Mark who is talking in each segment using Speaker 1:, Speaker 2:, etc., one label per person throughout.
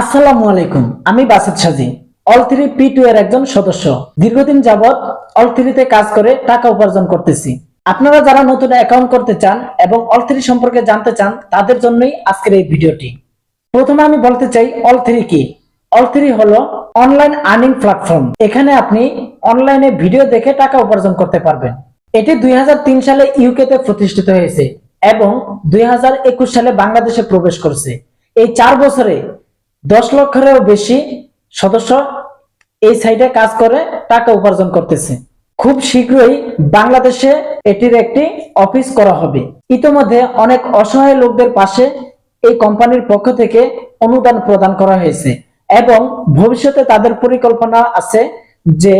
Speaker 1: আসসালামু আলাইকুম, আমি বাসিত সাজি অল থ্রি পি টু এর একজন সদস্য। দীর্ঘদিন যাবৎ অল থ্রিতে কাজ করে টাকা উপার্জন করতেছি। আপনারা যারা নতুন অ্যাকাউন্ট করতে চান এবং অল থ্রি সম্পর্কে জানতে চান, তাদের জন্যই আজকের এই ভিডিওটি। প্রথমে আমি বলতে চাই অল থ্রি কি? অল থ্রি হলো অনলাইন আর্নিং প্ল্যাটফর্ম এখানে আপনি অনলাইনে ভিডিও দেখে টাকা উপার্জন করতে পারবেন। এটি দুই হাজার তিন সালে ইউকে তে প্রতিষ্ঠিত হয়েছে এবং দুই হাজার একুশ সালে বাংলাদেশে প্রবেশ করছে। এই চার বছরে দশ লক্ষেরও বেশি সদস্য এই সাইটে কাজ করে, টাকা উপার্জন করতেছে। খুব শীঘ্রই বাংলাদেশে এটির একটি অফিস করা হবে। ইতোমধ্যে অনেক অসহায় লোকদের পাশে এই কোম্পানির পক্ষ থেকে অনুদান প্রদান করা হয়েছে এবং ভবিষ্যতে তাদের পরিকল্পনা আছে যে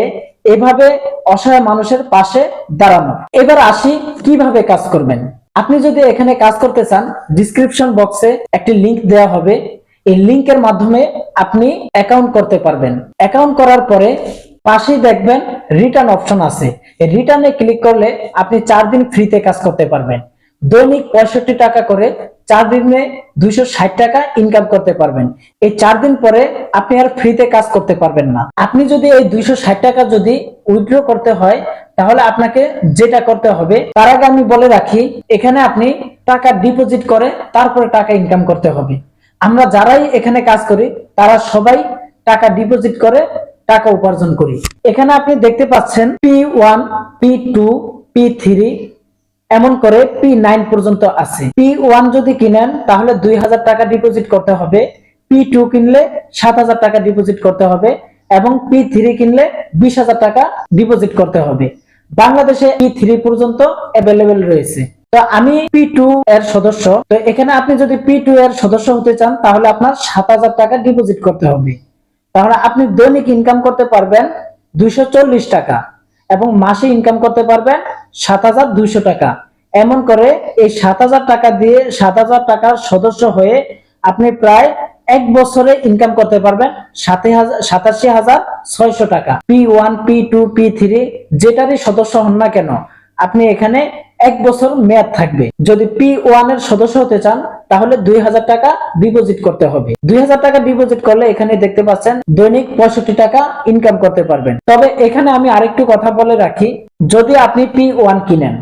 Speaker 1: এভাবে অসহায় মানুষের পাশে দাঁড়ানো। এবার আসি কীভাবে কাজ করবেন। আপনি যদি এখানে কাজ করতে চান ডিসক্রিপশন বক্সে একটি লিংক দেওয়া হবে। এই লিংকের মাধ্যমে আপনি অ্যাকাউন্ট করতে পারবেন। অ্যাকাউন্ট করার পরে পাশেই দেখবেন রিটার্ন অপশন আছে। এই রিটার্নে ক্লিক করলে আপনি চার দিন ফ্রিতে কাজ করতে পারবেন। দৈনিক পঁয়ষট্টি টাকা করে চার দিনে দুইশো ষাট টাকা ইনকাম করতে পারবেন। এই চার দিন পরে আপনি আর ফ্রিতে কাজ করতে পারবেন না। আপনি যদি এই দুইশো ষাট টাকা যদি উইথড্র করতে হয়, তাহলে আপনাকে যেটা করতে হবে, তার আগে আমি বলে রাখি, এখানে আপনি টাকা ডিপোজিট করে তারপরে টাকা ইনকাম করতে হবে। আমরা যারাই এখানে কাজ করি, তারা সবাই টাকা ডিপোজিট করে, টাকা উপার্জন করি। এখানে আপনি দেখতে পাচ্ছেন P one P two P three এমন করে পি নাইন পর্যন্ত আছে। পি ওয়ান যদি কিনেন, তাহলে দুই হাজার টাকা ডিপোজিট করতে হবে। পি টু কিনলে সাত হাজার টাকা ডিপোজিট করতে হবে এবং পি থ্রি কিনলে বিশ হাজার টাকা ডিপোজিট করতে হবে। বাংলাদেশে পি থ্রি পর্যন্ত অ্যাভেলেবেল রয়েছে। তো আমি পি টু এর সদস্য। তো এখানে আপনি যদি পি টু এর সদস্য হতে চান, তাহলে আপনার সাত হাজার টাকা ডিপোজিট করতে হবে। তাহলে আপনি দৈনিক ইনকাম করতে পারবেন দুইশো চল্লিশ টাকা এবং মাসে ইনকাম করতে পারবেন সাত হাজার দুইশো টাকা। এমন করে এই সাত হাজার টাকা দিয়ে সাত হাজার টাকার সদস্য হয়ে আপনি প্রায় এক বছরে ইনকাম করতে পারবেন সাতাশি হাজার ছয়শো টাকা। P one P two P three যেটারই সদস্য হন না কেন আপনি এখানে এক বছর মেয়াদ থাকবে। যদি পি ওয়ানের সদস্য হতে চান, তাহলে দুই হাজার টাকা ডিপোজিট করতে হবে। দুই হাজার টাকা ডিপোজিট করলে এখানে দেখতে পাচ্ছেন দৈনিক পঁয়ষট্টি টাকা ইনকাম করতে পারবেন। তবে এখানে আমি আরেকটু কথা বলে রাখি, যদি আপনি পি ওয়ান কিনেন,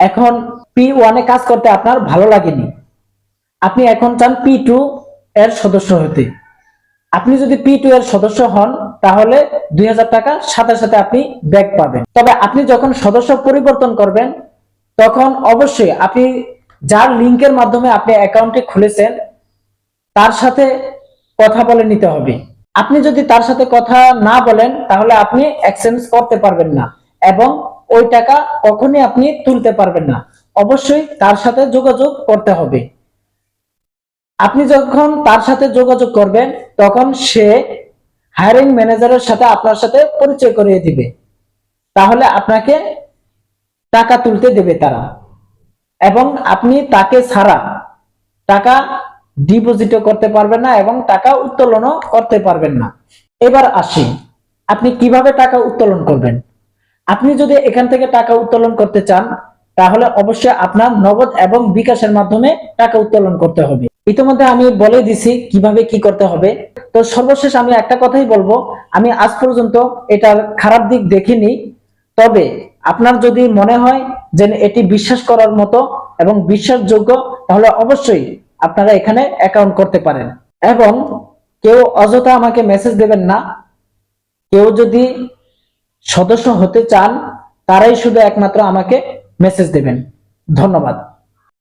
Speaker 1: এখন পি ওয়ানে কাজ করতে আপনার ভালো লাগেনি। আপনি এখন চান পি টু এর সদস্য হতে। আপনি যদি পি টু এর সদস্য হন তাহলে দুই হাজার টাকা সাথে সাথে আপনি ব্যাক পাবেন। তবে আপনি যখন সদস্য পরিবর্তন করবেন, তখন অবশ্যই আপনি যার লিংকের মাধ্যমে আপনি অ্যাকাউন্টটি খুলেছেন, তার সাথে কথা বলে নিতে হবে। আপনি যদি তার সাথে কথা না বলেন, তাহলে আপনি এক্সচেঞ্জ করতে পারবেন না এবং ওই টাকা কখনই আপনি তুলতে পারবেন না। অবশ্যই তার সাথে যোগাযোগ করতে হবে। আপনি যখন তার সাথে যোগাযোগ করবেন, তখন সে হায়ারিং ম্যানেজারের সাথে আপনার সাথে পরিচয় করিয়ে দিবে। তাহলে আপনাকে টাকা তুলতে দেবে তারা। এবং আপনি তাকে ছাড়া টাকা ডিপোজিটও করতে পারবেন না এবং টাকা উত্তোলনও করতে পারবেন না। এবার আসি, আপনি কীভাবে টাকা উত্তোলন করবেন? আপনি যদি এখান থেকে টাকা উত্তোলন করতে চান, তাহলে অবশ্যই আপনার নগদ এবং বিকাশের মাধ্যমে টাকা উত্তোলন করতে হবে। ইতিমধ্যে আমি বলে দিছি কীভাবে কি করতে হবে। তো সর্বশেষ আমি একটা কথাই বলব, আমি আজ পর্যন্ত এটার খারাপ দিক দেখিনি, তবে আপনার যদি মনে হয় যে এটি বিশ্বাস করার মতো এবং বিশ্বাসযোগ্য, তাহলে অবশ্যই আপনারা এখানে অ্যাকাউন্ট করতে পারেন। এবং কেউ অযথা আমাকে মেসেজ দেবেন না, কেউ যদি সদস্য হতে চান, তারাই শুধু একমাত্র আমাকে মেসেজ দেবেন। ধন্যবাদ।